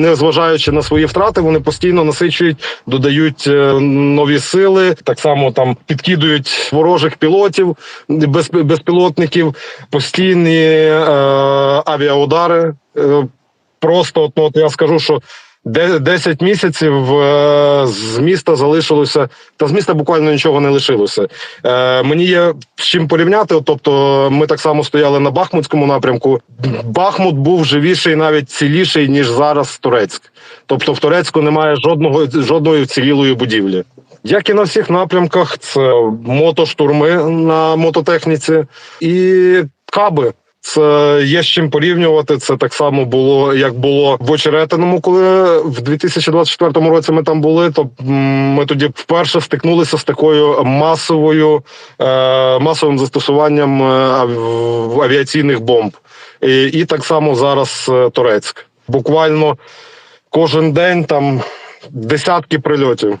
незважаючи на свої втрати, вони постійно насичують, додають е, нові сили. Так само там підкидують ворожих пілотів, без, безпілотників, постійні е, авіаудари. Е, просто от, от я скажу, що. де- 10 місяців е, з міста залишилося, та з міста буквально нічого не лишилося. Е, мені є з чим порівняти. Тобто, ми так само стояли на Бахмутському напрямку. Бахмут був живіший, навіть ціліший, ніж зараз Турецьк. Тобто, в Турецьку немає жодного жодної вцілілої будівлі. Як і на всіх напрямках, це мотоштурми на мототехніці і каби. Це є з чим порівнювати. Це так само було, як було в Очеретиному, коли в 2024 році ми там були. То ми тоді вперше стикнулися з такою масовою е, масовим застосуванням е, авіаційних бомб. І, і так само зараз е, Турецьк. Буквально кожен день там десятки прильотів.